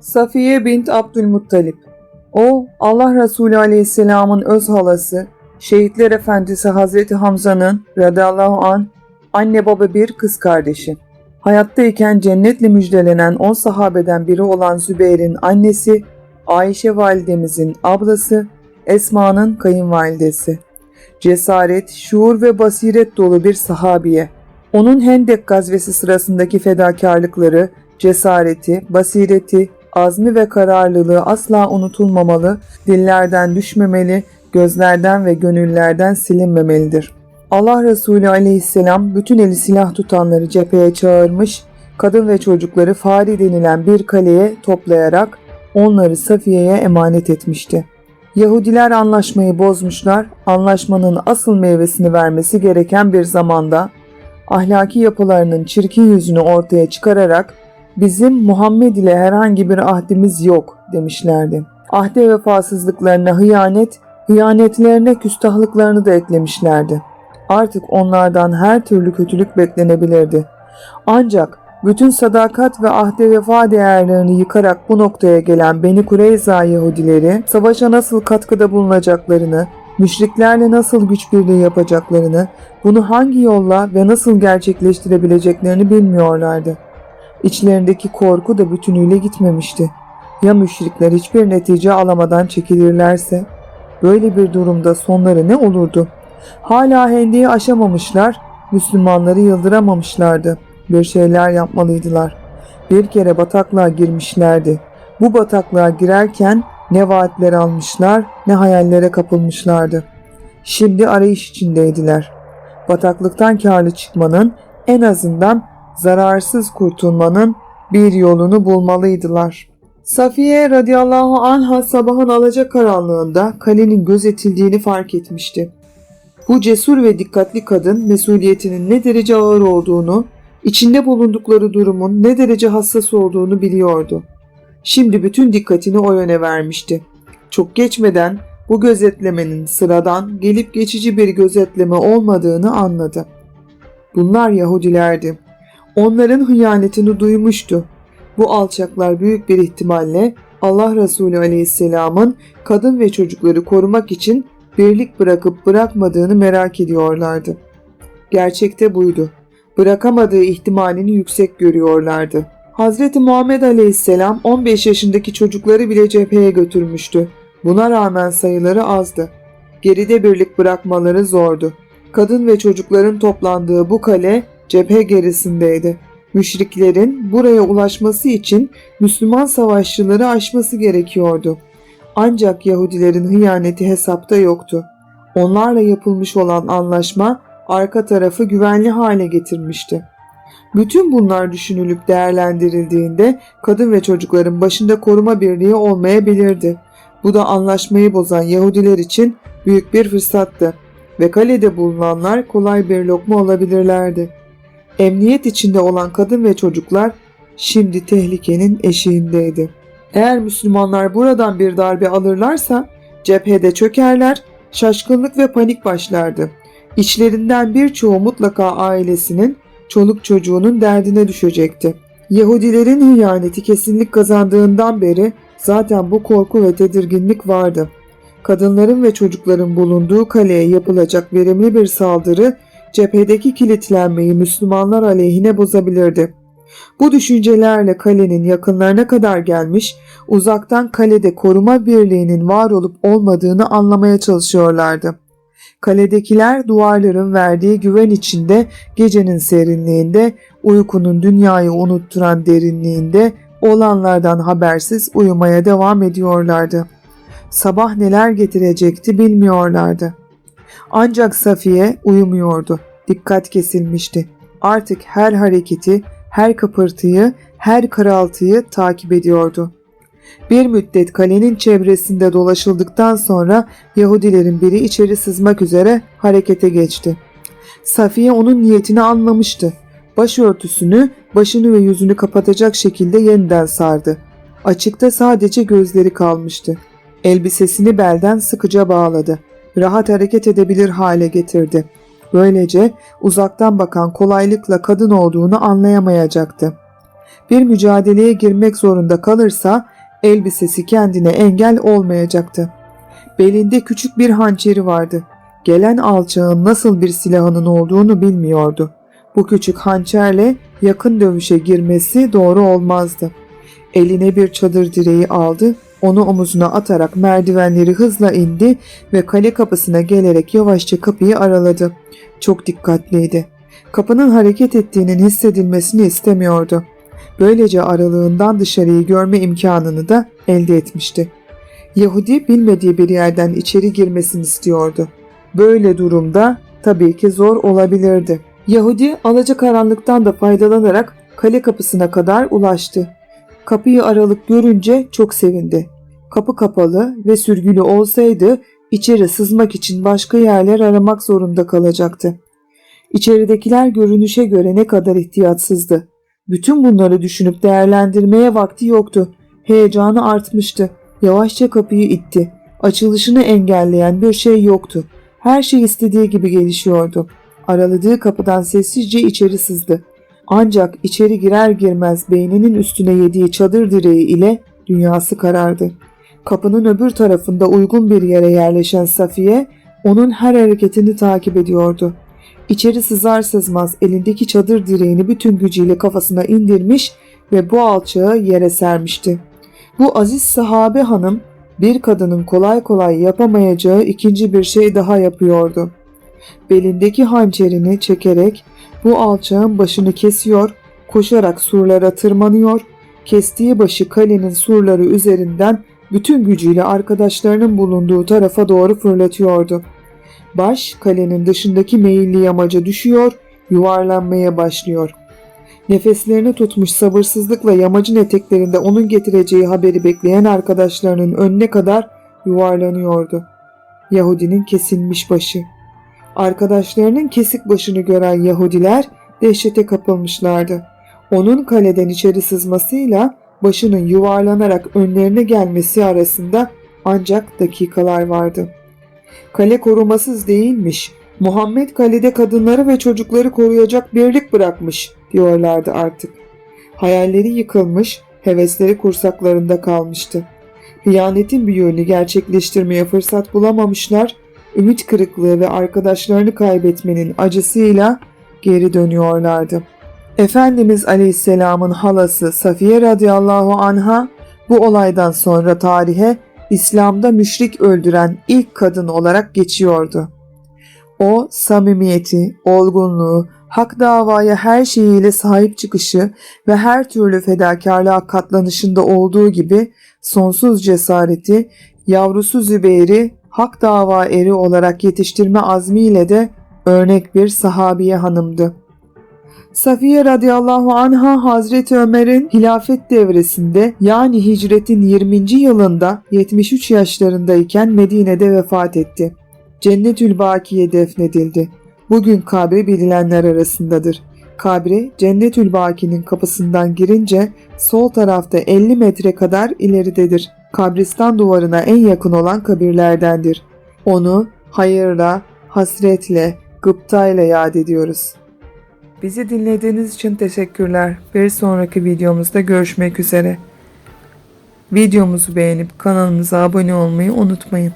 Safiye bint Abdülmuttalip. O Allah Resulü Aleyhisselam'ın öz halası, Şehitler Efendisi Hazreti Hamza'nın radıyallahu an anne baba bir kız kardeşi. Hayattayken cennetle müjdelenen 10 sahabeden biri olan Zübeyir'in annesi, Ayşe validemizin ablası, Esma'nın kayınvalidesi. Cesaret, şuur ve basiret dolu bir sahabiye. Onun Hendek gazvesi sırasındaki fedakarlıkları, cesareti, basireti, azmi ve kararlılığı asla unutulmamalı, dillerden düşmemeli, gözlerden ve gönüllerden silinmemelidir. Allah Resulü aleyhisselam bütün eli silah tutanları cepheye çağırmış, kadın ve çocukları Fari denilen bir kaleye toplayarak onları Safiye'ye emanet etmişti. Yahudiler anlaşmayı bozmuşlar, anlaşmanın asıl meyvesini vermesi gereken bir zamanda ahlaki yapılarının çirkin yüzünü ortaya çıkararak bizim Muhammed ile herhangi bir ahdimiz yok demişlerdi. Ahde vefasızlıklarına hıyanet, hıyanetlerine küstahlıklarını da eklemişlerdi. Artık onlardan her türlü kötülük beklenebilirdi. Ancak bütün sadakat ve ahde vefa değerlerini yıkarak bu noktaya gelen Beni Kureyza Yahudileri savaşa nasıl katkıda bulunacaklarını, müşriklerle nasıl güç birliği yapacaklarını, bunu hangi yolla ve nasıl gerçekleştirebileceklerini bilmiyorlardı. İçlerindeki korku da bütünüyle gitmemişti. Ya müşrikler hiçbir netice alamadan çekilirlerse? Böyle bir durumda sonları ne olurdu? Hala hendeyi aşamamışlar, Müslümanları yıldıramamışlardı. Bir şeyler yapmalıydılar. Bir kere bataklığa girmişlerdi. Bu bataklığa girerken ne vaatler almışlar ne hayallere kapılmışlardı. Şimdi arayış içindeydiler. Bataklıktan karlı çıkmanın en azından zararsız kurtulmanın bir yolunu bulmalıydılar. Safiye radıyallahu anha sabahın alacakaranlığında kalenin gözetildiğini fark etmişti. Bu cesur ve dikkatli kadın mesuliyetinin ne derece ağır olduğunu, içinde bulundukları durumun ne derece hassas olduğunu biliyordu. Şimdi bütün dikkatini o yöne vermişti. Çok geçmeden bu gözetlemenin sıradan gelip geçici bir gözetleme olmadığını anladı. Bunlar Yahudilerdi. Onların hıyanetini duymuştu. Bu alçaklar büyük bir ihtimalle Allah Resulü Aleyhisselam'ın kadın ve çocukları korumak için birlik bırakıp bırakmadığını merak ediyorlardı. Gerçekte buydu. Bırakamadığı ihtimalini yüksek görüyorlardı. Hazreti Muhammed Aleyhisselam 15 yaşındaki çocukları bile cepheye götürmüştü. Buna rağmen sayıları azdı. Geride birlik bırakmaları zordu. Kadın ve çocukların toplandığı bu kale cephe gerisindeydi. Müşriklerin buraya ulaşması için Müslüman savaşçıları aşması gerekiyordu. Ancak Yahudilerin hıyaneti hesapta yoktu. Onlarla yapılmış olan anlaşma arka tarafı güvenli hale getirmişti. Bütün bunlar düşünülüp değerlendirildiğinde kadın ve çocukların başında koruma birliği olmayabilirdi. Bu da anlaşmayı bozan Yahudiler için büyük bir fırsattı ve kalede bulunanlar kolay bir lokma olabilirlerdi. Emniyet içinde olan kadın ve çocuklar şimdi tehlikenin eşiğindeydi. Eğer Müslümanlar buradan bir darbe alırlarsa cephede çökerler, şaşkınlık ve panik başlardı. İçlerinden birçoğu mutlaka ailesinin, çoluk çocuğunun derdine düşecekti. Yahudilerin hıyaneti kesinlik kazandığından beri zaten bu korku ve tedirginlik vardı. Kadınların ve çocukların bulunduğu kaleye yapılacak verimli bir saldırı cephedeki kilitlenmeyi Müslümanlar aleyhine bozabilirdi. Bu düşüncelerle kalenin yakınlarına kadar gelmiş, uzaktan kalede koruma birliğinin var olup olmadığını anlamaya çalışıyorlardı. Kaledekiler duvarların verdiği güven içinde gecenin serinliğinde, uykunun dünyayı unutturan derinliğinde olanlardan habersiz uyumaya devam ediyorlardı. Sabah neler getirecekti bilmiyorlardı. Ancak Safiye uyumuyordu. Dikkat kesilmişti. Artık her hareketi, her kıpırtıyı, her karaltıyı takip ediyordu. Bir müddet kalenin çevresinde dolaşıldıktan sonra Yahudilerin biri içeri sızmak üzere harekete geçti. Safiye onun niyetini anlamıştı. Başörtüsünü, başını ve yüzünü kapatacak şekilde yeniden sardı. Açıkta sadece gözleri kalmıştı. Elbisesini belden sıkıca bağladı. Rahat hareket edebilir hale getirdi. Böylece uzaktan bakan kolaylıkla kadın olduğunu anlayamayacaktı. Bir mücadeleye girmek zorunda kalırsa elbisesi kendine engel olmayacaktı. Belinde küçük bir hançeri vardı. Gelen alçağın nasıl bir silahının olduğunu bilmiyordu. Bu küçük hançerle yakın dövüşe girmesi doğru olmazdı. Eline bir çadır direği aldı, onu omuzuna atarak merdivenleri hızla indi ve kale kapısına gelerek yavaşça kapıyı araladı. Çok dikkatliydi. Kapının hareket ettiğinin hissedilmesini istemiyordu. Böylece aralığından dışarıyı görme imkanını da elde etmişti. Yahudi bilmediği bir yerden içeri girmesini istiyordu. Böyle durumda tabii ki zor olabilirdi. Yahudi alacakaranlıktan da faydalanarak kale kapısına kadar ulaştı. Kapıyı aralık görünce çok sevindi. Kapı kapalı ve sürgülü olsaydı içeri sızmak için başka yerler aramak zorunda kalacaktı. İçeridekiler görünüşe göre ne kadar ihtiyatsızdı. Bütün bunları düşünüp değerlendirmeye vakti yoktu. Heyecanı artmıştı. Yavaşça kapıyı itti. Açılışını engelleyen bir şey yoktu. Her şey istediği gibi gelişiyordu. Araladığı kapıdan sessizce içeri sızdı. Ancak içeri girer girmez beyninin üstüne yediği çadır direği ile dünyası karardı. Kapının öbür tarafında uygun bir yere yerleşen Safiye onun her hareketini takip ediyordu. İçeri sızar sızmaz elindeki çadır direğini bütün gücüyle kafasına indirmiş ve bu alçağı yere sermişti. Bu aziz sahabe hanım bir kadının kolay kolay yapamayacağı ikinci bir şey daha yapıyordu. Belindeki hançerini çekerek bu alçağın başını kesiyor, koşarak surlara tırmanıyor, kestiği başı kalenin surları üzerinden bütün gücüyle arkadaşlarının bulunduğu tarafa doğru fırlatıyordu. Baş kalenin dışındaki meyilli yamaca düşüyor, yuvarlanmaya başlıyor. Nefeslerini tutmuş sabırsızlıkla yamacın eteklerinde onun getireceği haberi bekleyen arkadaşlarının önüne kadar yuvarlanıyordu. Yahudinin kesilmiş başı. Arkadaşlarının kesik başını gören Yahudiler dehşete kapılmışlardı. Onun kaleden içeri sızmasıyla başının yuvarlanarak önlerine gelmesi arasında ancak dakikalar vardı. Kale korumasız değilmiş. Muhammed kalede kadınları ve çocukları koruyacak birlik bırakmış diyorlardı artık. Hayalleri yıkılmış, hevesleri kursaklarında kalmıştı. Hıyanetin bir yönünü gerçekleştirmeye fırsat bulamamışlar, ümit kırıklığı ve arkadaşlarını kaybetmenin acısıyla geri dönüyorlardı. Efendimiz Aleyhisselam'ın halası Safiye radıyallahu anha bu olaydan sonra tarihe İslam'da müşrik öldüren ilk kadın olarak geçiyordu. O samimiyeti, olgunluğu, hak davaya her şeyiyle sahip çıkışı ve her türlü fedakarlığa katlanışında olduğu gibi sonsuz cesareti, yavrusu Zübeyir'i hak dava eri olarak yetiştirme azmiyle de örnek bir sahabiye hanımdı. Safiye radıyallahu anha Hazreti Ömer'in hilafet devresinde yani hicretin 20. yılında 73 yaşlarındayken Medine'de vefat etti. Cennetül Baki'ye defnedildi. Bugün kabri bilinenler arasındadır. Kabri Cennetül Baki'nin kapısından girince sol tarafta 50 metre kadar ileridedir. Kabristan duvarına en yakın olan kabirlerdendir. Onu hayırla, hasretle, gıptayla yad ediyoruz. Bizi dinlediğiniz için teşekkürler. Bir sonraki videomuzda görüşmek üzere. Videomuzu beğenip kanalımıza abone olmayı unutmayın.